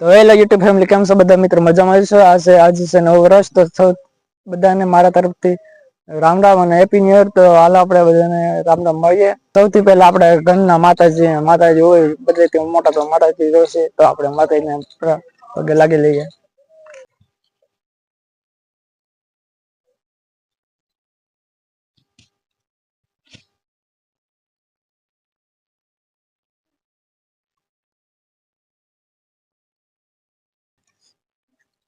તો hello YouTube family કેમ છો બધા મિત્રો? મજામાં છો? આ છે આજે છે નવો વર્ષ. તો બધાને મારા તરફથી રામ રામ અને હેપી ન્યુ યર તો હાલ આપણે બધાને રામ રામ મળીએ. સૌથી પહેલા આપણે ઘરના માતાજી માતાજી હોય, બધે મોટા તો માતાજી જોશે તો આપણે માતાજીને પગે લાગી લઈએ.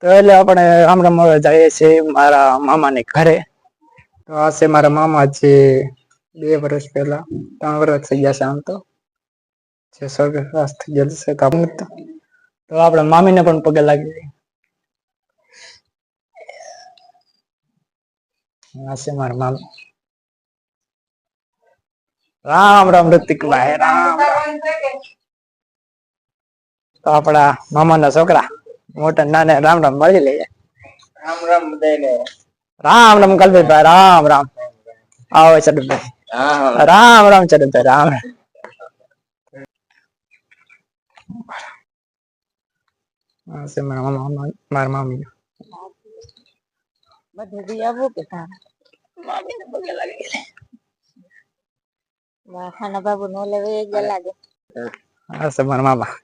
તો એટલે આપણે રામ મળવા જઈએ છીએ મારા મામાને ઘરે. તો આ છે મારા મામા છે બે વર્ષ પહેલા, ત્રણ વર્ષ થઈ ગયા છે આમ તો. જે સ્વર્ગવાસ થઈ ગયેલ છે તો. આપણે મામીને પણ પગે લાગી આ મારા મામા. રામ રામ ઋતિકભાઈ રામ રામ. તો આપણા મામાના છોકરા. મોટા નાના રામ રામ મળી લઈએ રામ રામ બધાને રામ રામ કલભાઈ રામ રામ આવો ચડભાઈ હા રામ રામ ચડભાઈ રામ રામ આ છે મારા મામા મારા મામી બધે દી આવું કે તાર મામીને પગે લાગી ખાના બાબુ નો લેવે એ ગયા લાગે આ છે મારા મામા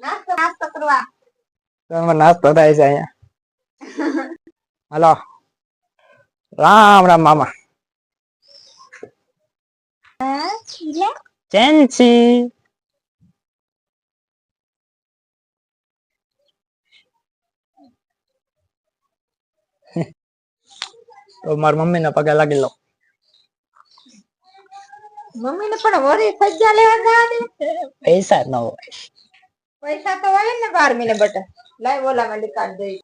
નાસ્તો નાસ્તો કરવા તમે નાસ્તો થાય છે અહીંયા હાલો રામ રામ મામા ચેન્સી તો મારી મમ્મી ના પગે લાગી લો મમ્મી ને પણ વરી સજ્જા લેવા જવા દે પૈસા ન હોય પૈસા તો હોય ને બાર મહિને બટા લાય ઓલા માં કાઢ દઈ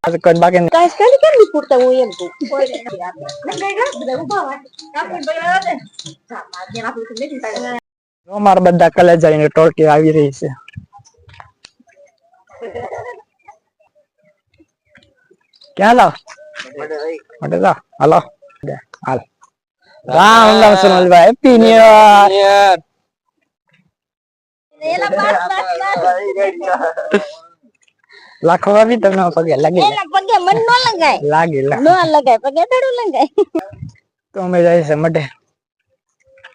આજે કોઈ બાકી નહીં. કાશ કરી કેમ ની પૂરતા હું એમ કહું કોઈ નથી આપે નંગાઈ ગયો બધા ઊભા હોય આપણે ભાઈ આવે ને હા મારે આપણે તો નથી થાય જો મારા બધા કલેજા ની ટોળકી આવી રહી છે ક્યાં લાવ માટે જા હાલો હાલ Ram Ram Sunalbhai happy new year લાખો આવી તમને પગે લાગી પગે મન નો લગાય લાગી નો લગાય પગે થોડું લગાય તો અમે જાય છે મઢે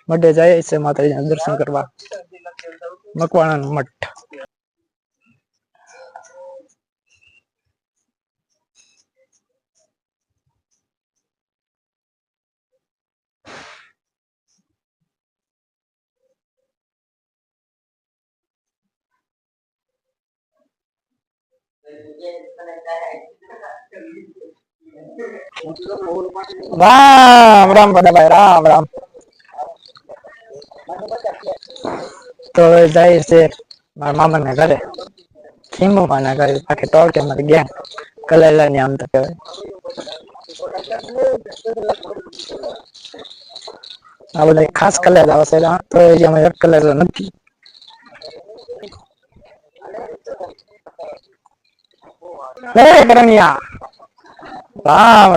મઢે જાય છે માતાજીના દર્શન કરવા મકવાણા નું મઠ રામ રામ ભાઈ, રામ રામ. તો જાય છે મારા મામા ના ઘરે. ખીમુમા ના ઘરે. પાકી તો કે મારી ગયા કલેલા ની આમ તો કહેવાય. આ બધા ખાસ કલેલા આવશે. તો એ એક કલેલો નથી. Hey, Karania. Ya. Ram,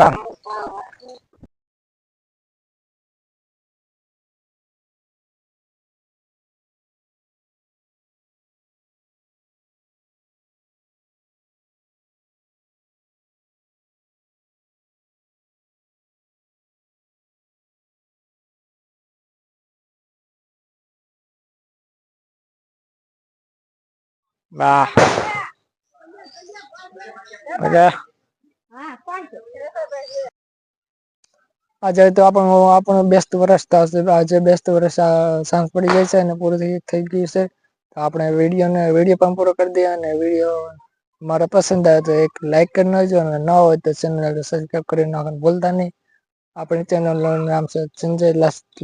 Nah. છે આજે તો આપણું આપણું બેસ્ટ વર્ષ થશે આજે બેસ્ટ વર્ષ સાંજ પડી જાય છે અને પૂરું થઈ થઈ છે. તો આપણે વીડિયો ને વીડિયો પણ પૂરો કરી દઈએ અને વીડિયો મારો પસંદ આવે તો એક લાઈક કરી નાખજો અને ન હોય તો ચેનલ સબસ્ક્રાઈબ કરી નાખવાનું ભૂલતા નહીં. આપણી ચેનલનું નામ છે સંજય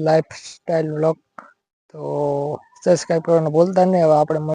લાઈફ સ્ટાઈલ વ્લોગ તો સબસ્ક્રાઈબ કરવાનું ભૂલતા નહીં. હવે આપણે